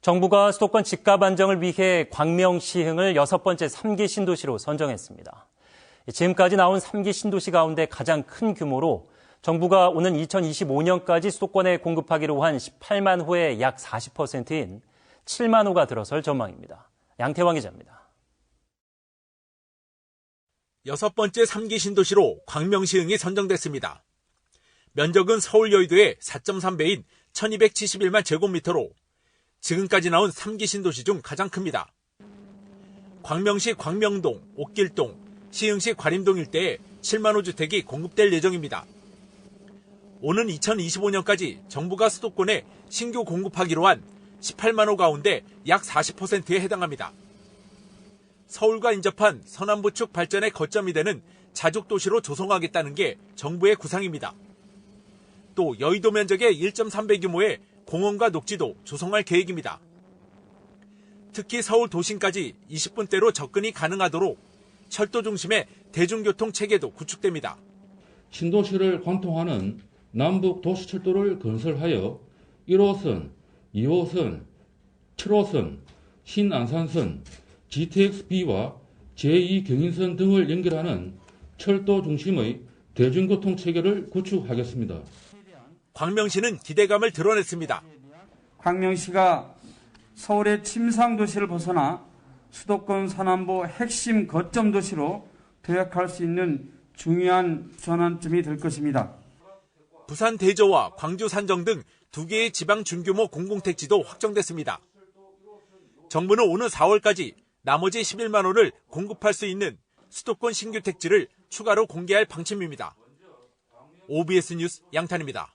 정부가 수도권 집값 안정을 위해 광명 시흥을 여섯 번째 3기 신도시로 선정했습니다. 지금까지 나온 3기 신도시 가운데 가장 큰 규모로 정부가 오는 2025년까지 수도권에 공급하기로 한 18만 호의 약 40%인 7만 호가 들어설 전망입니다. 양태왕 기자입니다. 여섯 번째 3기 신도시로 광명 시흥이 선정됐습니다. 면적은 서울 여의도의 4.3배인 1271만 제곱미터로 지금까지 나온 3기 신도시 중 가장 큽니다. 광명시 광명동, 옥길동, 시흥시 과림동 일대에 7만 호 주택이 공급될 예정입니다. 오는 2025년까지 정부가 수도권에 신규 공급하기로 한 18만 호 가운데 약 40%에 해당합니다. 서울과 인접한 서남부축 발전의 거점이 되는 자족도시로 조성하겠다는 게 정부의 구상입니다. 또 여의도 면적의 1.3배 규모의 공원과 녹지도 조성할 계획입니다. 특히 서울 도심까지 20분대로 접근이 가능하도록 철도 중심의 대중교통 체계도 구축됩니다. 신도시를 관통하는 남북 도시철도를 건설하여 1호선, 2호선, 7호선, 신안산선, GTX-B와 제2경인선 등을 연결하는 철도 중심의 대중교통 체계를 구축하겠습니다. 광명시는 기대감을 드러냈습니다. 광명시가 서울의 침상 도시를 벗어나 수도권 서남부 핵심 거점 도시로 도약할 수 있는 중요한 전환점이 될 것입니다. 부산 대저와 광주 산정 등 두 개의 지방 중규모 공공택지도 확정됐습니다. 정부는 오는 4월까지 나머지 11만 호를 공급할 수 있는 수도권 신규 택지를 추가로 공개할 방침입니다. OBS 뉴스 양탄입니다.